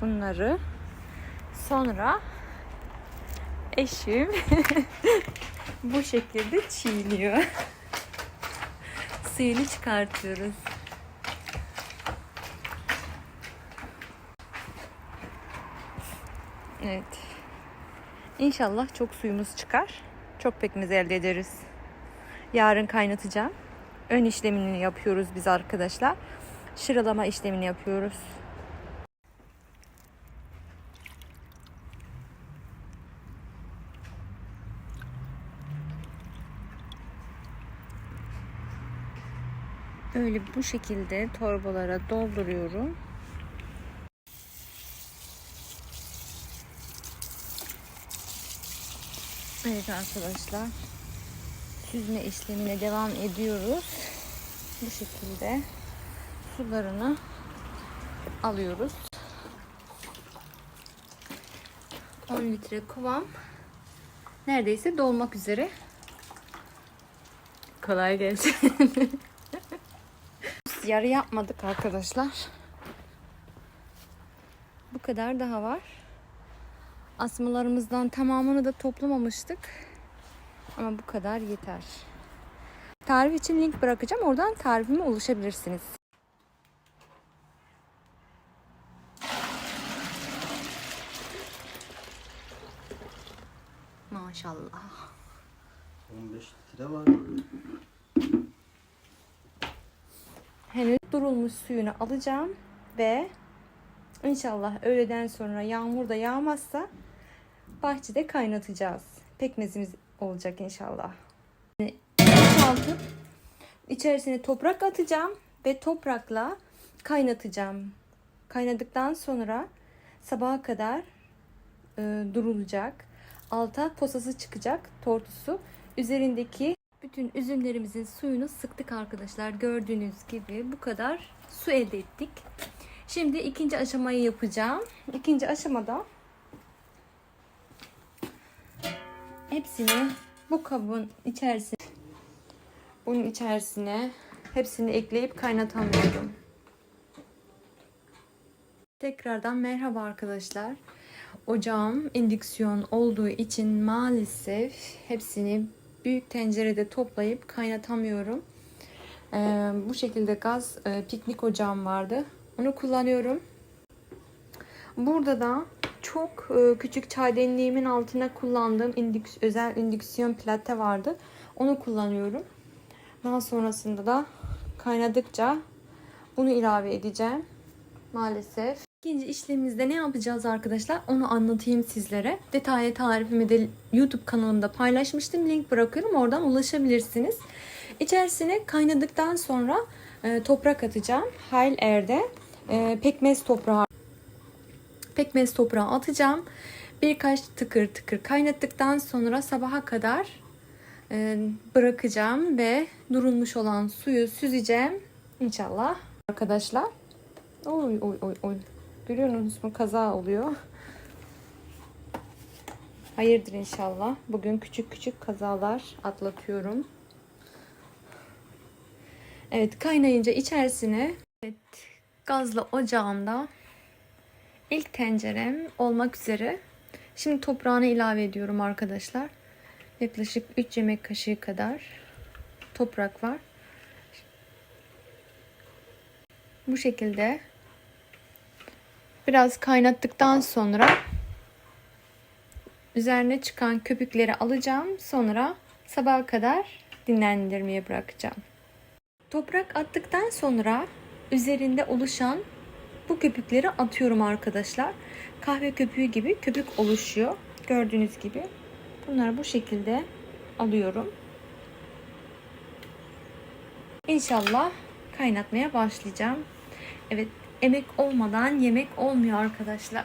bunları. Sonra eşim bu şekilde çiğniyor. Suyunu çıkartıyoruz. Evet. İnşallah çok suyumuz çıkar. Çok pekmez elde ederiz. Yarın kaynatacağım. Ön işlemini yapıyoruz biz arkadaşlar. Şıralama işlemini yapıyoruz. Öyle bu şekilde torbalara dolduruyorum. Evet arkadaşlar. Süzme işlemine devam ediyoruz. Bu şekilde sularını alıyoruz. 10 litre kovam neredeyse dolmak üzere. Kolay gelsin. Yarı yapmadık arkadaşlar. Bu kadar daha var. Asmalarımızdan tamamını da toplamamıştık. Ama bu kadar yeter. Tarif için link bırakacağım. Oradan tarifime ulaşabilirsiniz. Maşallah. 15 litre var. Henüz durulmuş suyunu alacağım ve inşallah öğleden sonra yağmur da yağmazsa bahçede kaynatacağız. Pekmezimiz olacak inşallah. Boşaltıp içerisine toprak atacağım ve toprakla kaynatacağım. Kaynadıktan sonra sabaha kadar e, durulacak. Alta posası çıkacak tortusu. Üzerindeki bütün üzümlerimizin suyunu sıktık arkadaşlar. Gördüğünüz gibi bu kadar su elde ettik. Şimdi ikinci aşamayı yapacağım. İkinci aşamada hepsini bu kabın içerisine bunun içerisine hepsini ekleyip kaynatamıyorum. Tekrardan merhaba arkadaşlar. Ocağım indüksiyon olduğu için maalesef hepsini büyük tencerede toplayıp kaynatamıyorum. Ee, bu şekilde gaz e, piknik ocağım vardı. Onu kullanıyorum. Burada da çok e, küçük çaydanlığımın altına kullandığım indüks, özel indüksiyon plate vardı. Onu kullanıyorum. Daha sonrasında da kaynadıkça bunu ilave edeceğim. Maalesef. İkinci işlemimizde ne yapacağız arkadaşlar? Onu anlatayım sizlere. Detaylı tarifimi de YouTube kanalımda paylaşmıştım. Link bırakıyorum. Oradan ulaşabilirsiniz. İçerisine kaynadıktan sonra e, toprak atacağım. Hayl Er'de e, pekmez toprağı pekmez toprağı atacağım. Birkaç tıkır tıkır kaynattıktan sonra sabaha kadar e, bırakacağım ve durulmuş olan suyu süzeceğim. İnşallah arkadaşlar. Oy oy oy oy. Görüyorsunuz mu kaza oluyor. Hayırdır inşallah. Bugün küçük küçük kazalar atlatıyorum. Evet kaynayınca içerisine evet, gazlı ocağımda ilk tencerem olmak üzere. Şimdi toprağını ilave ediyorum arkadaşlar. Yaklaşık 3 yemek kaşığı kadar toprak var. Bu şekilde biraz kaynattıktan sonra üzerine çıkan köpükleri alacağım. Sonra sabaha kadar dinlendirmeye bırakacağım. Toprak attıktan sonra üzerinde oluşan bu köpükleri atıyorum arkadaşlar. Kahve köpüğü gibi köpük oluşuyor. Gördüğünüz gibi. Bunları bu şekilde alıyorum. İnşallah kaynatmaya başlayacağım. Evet emek olmadan yemek olmuyor arkadaşlar.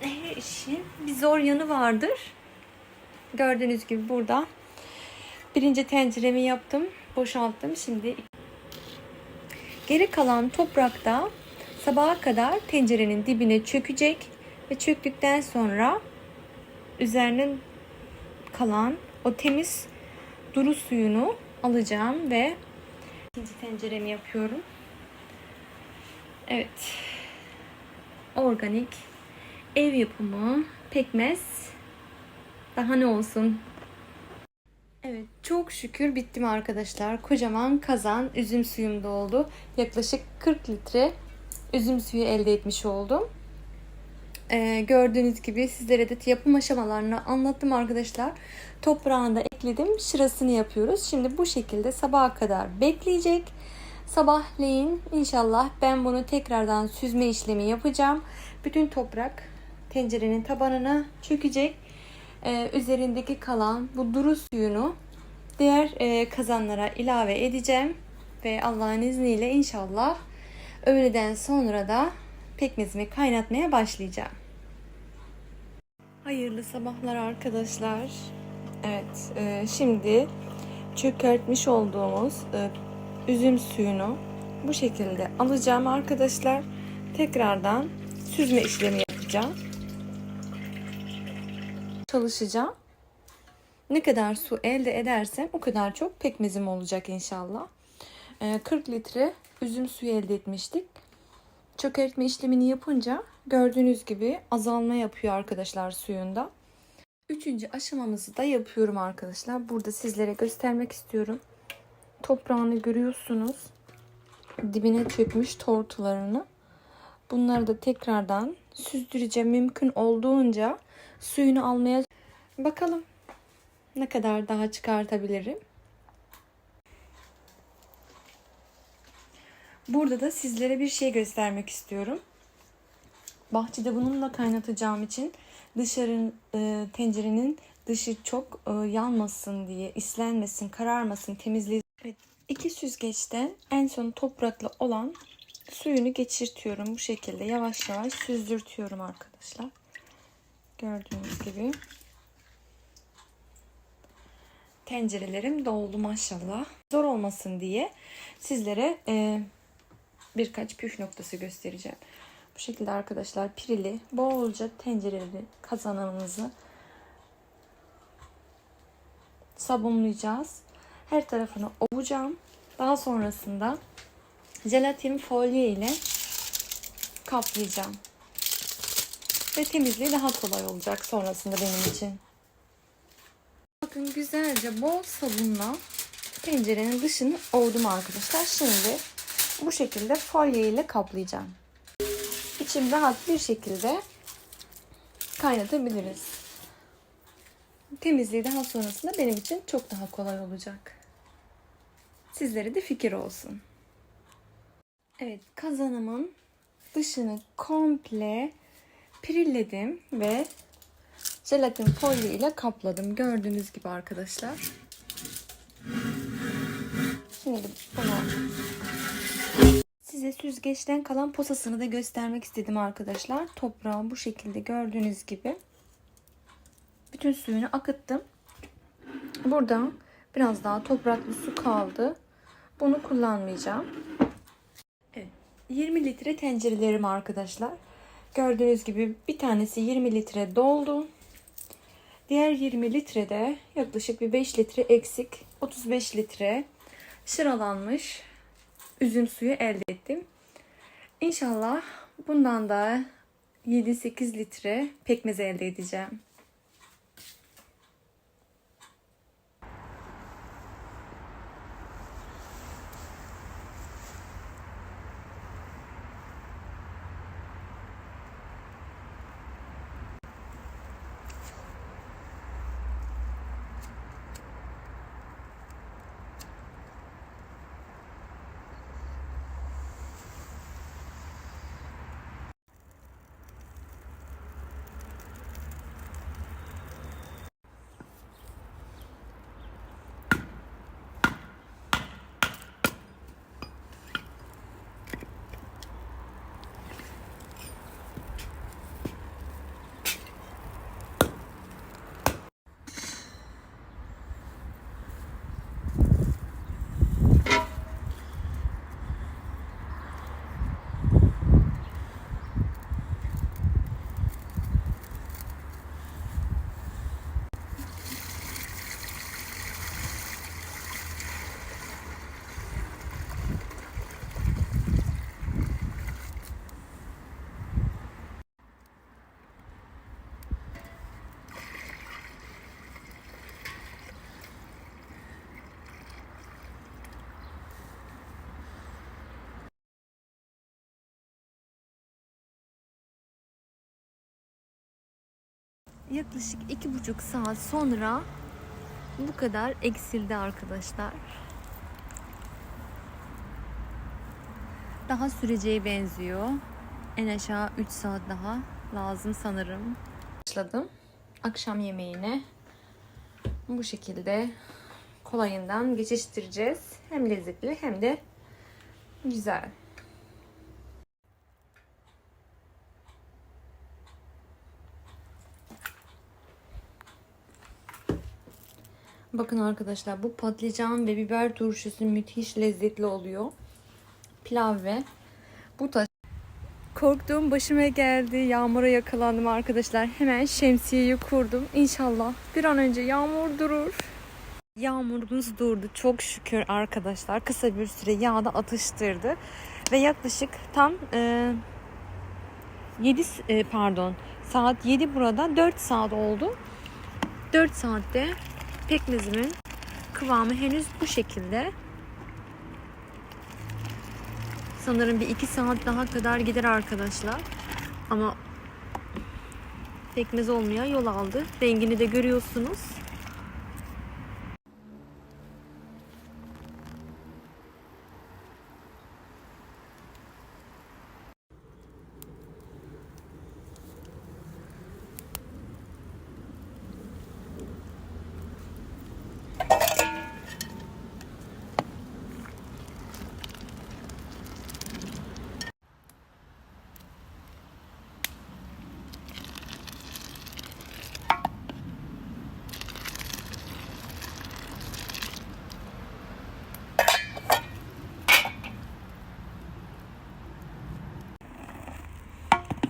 Her işin bir zor yanı vardır. Gördüğünüz gibi burada birinci tenceremi yaptım. Boşalttım. Şimdi geri kalan toprakta sabaha kadar tencerenin dibine çökecek ve çöktükten sonra üzerinin kalan o temiz duru suyunu alacağım ve ikinci tenceremi yapıyorum. Evet. Organik ev yapımı pekmez. Daha ne olsun? Evet çok şükür bittim arkadaşlar. Kocaman kazan üzüm suyum da oldu. Yaklaşık 40 litre üzüm suyu elde etmiş oldum. Ee, gördüğünüz gibi sizlere de yapım aşamalarını anlattım arkadaşlar. Toprağını da ekledim. Şırasını yapıyoruz. Şimdi bu şekilde sabaha kadar bekleyecek. Sabahleyin inşallah ben bunu tekrardan süzme işlemi yapacağım. Bütün toprak tencerenin tabanına çökecek. Ee, üzerindeki kalan bu duru suyunu diğer e, kazanlara ilave edeceğim. Ve Allah'ın izniyle inşallah öğleden sonra da pekmezimi kaynatmaya başlayacağım. Hayırlı sabahlar arkadaşlar. Evet, e, şimdi çökertmiş olduğumuz e, üzüm suyunu bu şekilde alacağım arkadaşlar. Tekrardan süzme işlemi yapacağım. Çalışacağım. Ne kadar su elde edersem o kadar çok pekmezim olacak inşallah. E, 40 litre üzüm suyu elde etmiştik. Çökertme işlemini yapınca gördüğünüz gibi azalma yapıyor arkadaşlar suyunda. Üçüncü aşamamızı da yapıyorum arkadaşlar. Burada sizlere göstermek istiyorum. Toprağını görüyorsunuz. Dibine çökmüş tortularını. Bunları da tekrardan süzdüreceğim. Mümkün olduğunca suyunu almaya bakalım ne kadar daha çıkartabilirim. Burada da sizlere bir şey göstermek istiyorum. Bahçede bununla kaynatacağım için dışarı e, tencerenin dışı çok e, yanmasın diye, islenmesin, kararmasın, temizliği. Evet, iki süzgeçten en son topraklı olan suyunu geçirtiyorum bu şekilde yavaş yavaş süzdürtüyorum arkadaşlar. Gördüğünüz gibi. Tencerelerim doldu maşallah. Zor olmasın diye sizlere e, birkaç püf noktası göstereceğim. Bu şekilde arkadaşlar pirili bolca tencereli kazanımızı sabunlayacağız. Her tarafını ovacağım. Daha sonrasında jelatin folye ile kaplayacağım. Ve temizliği daha kolay olacak sonrasında benim için. Bakın güzelce bol sabunla tencerenin dışını ovdum arkadaşlar. Şimdi bu şekilde folye ile kaplayacağım. İçim rahat bir şekilde kaynatabiliriz. Temizliği daha sonrasında benim için çok daha kolay olacak. Sizlere de fikir olsun. Evet kazanımın dışını komple pirilledim ve jelatin folyo ile kapladım. Gördüğünüz gibi arkadaşlar. Şimdi bunu size süzgeçten kalan posasını da göstermek istedim arkadaşlar. Toprağı bu şekilde gördüğünüz gibi. Bütün suyunu akıttım. Burada biraz daha topraklı su kaldı. Bunu kullanmayacağım. Evet, 20 litre tencerelerim arkadaşlar. Gördüğünüz gibi bir tanesi 20 litre doldu. Diğer 20 litrede yaklaşık bir 5 litre eksik 35 litre şıralanmış üzüm suyu elde ettim. İnşallah bundan da 7-8 litre pekmez elde edeceğim. Yaklaşık iki buçuk saat sonra bu kadar eksildi arkadaşlar. Daha süreceği benziyor. En aşağı 3 saat daha lazım sanırım. Başladım. Akşam yemeğine bu şekilde kolayından geçiştireceğiz. Hem lezzetli hem de güzel. Bakın arkadaşlar bu patlıcan ve biber turşusu müthiş lezzetli oluyor. Pilav ve bu taş. Korktuğum başıma geldi. Yağmura yakalandım arkadaşlar. Hemen şemsiyeyi kurdum. İnşallah bir an önce yağmur durur. Yağmurumuz durdu çok şükür arkadaşlar. Kısa bir süre yağda atıştırdı. Ve yaklaşık tam e, 7 e, pardon saat 7 burada 4 saat oldu. 4 saatte pekmezimin kıvamı henüz bu şekilde. Sanırım bir 2 saat daha kadar gider arkadaşlar. Ama pekmez olmaya yol aldı. Rengini de görüyorsunuz.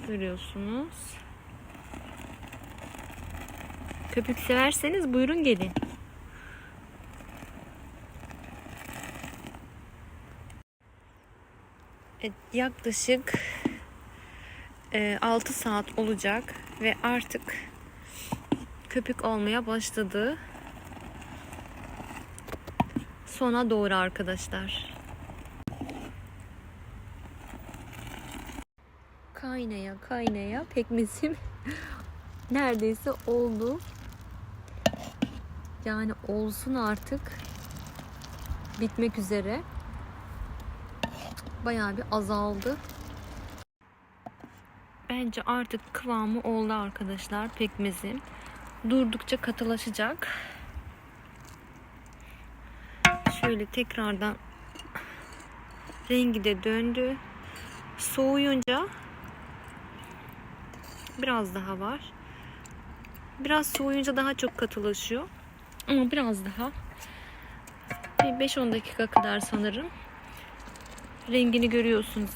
Görüyorsunuz. Köpük severseniz buyurun gelin. Yaklaşık e, 6 saat olacak ve artık köpük olmaya başladı. Sona doğru arkadaşlar. Kaynaya kaynaya pekmezim neredeyse oldu. Yani olsun artık. Bitmek üzere. Bayağı bir azaldı. Bence artık kıvamı oldu arkadaşlar pekmezim. Durdukça katılaşacak. Şöyle tekrardan rengi de döndü. Soğuyunca Biraz daha var. Biraz soğuyunca daha çok katılaşıyor. Ama biraz daha. Bir 5-10 dakika kadar sanırım. Rengini görüyorsunuz.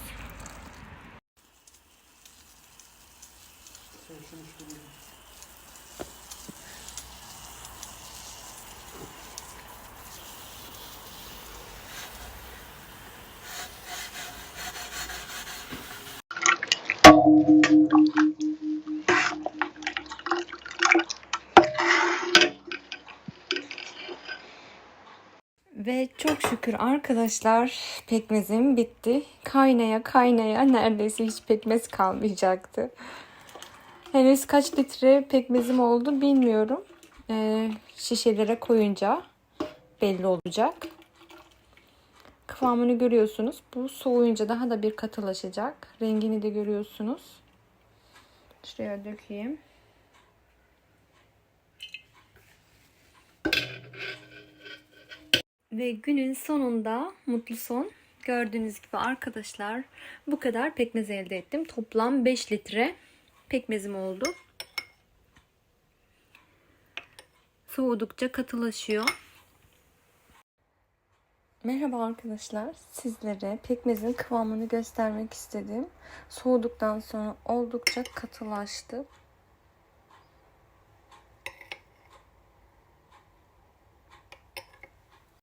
Ve çok şükür arkadaşlar pekmezim bitti. Kaynaya kaynaya neredeyse hiç pekmez kalmayacaktı. Henüz kaç litre pekmezim oldu bilmiyorum. Ee, şişelere koyunca belli olacak. Kıvamını görüyorsunuz. Bu soğuyunca daha da bir katılaşacak. Rengini de görüyorsunuz. Şuraya dökeyim. Ve günün sonunda mutlu son. Gördüğünüz gibi arkadaşlar bu kadar pekmez elde ettim. Toplam 5 litre pekmezim oldu. Soğudukça katılaşıyor. Merhaba arkadaşlar. Sizlere pekmezin kıvamını göstermek istedim. Soğuduktan sonra oldukça katılaştı.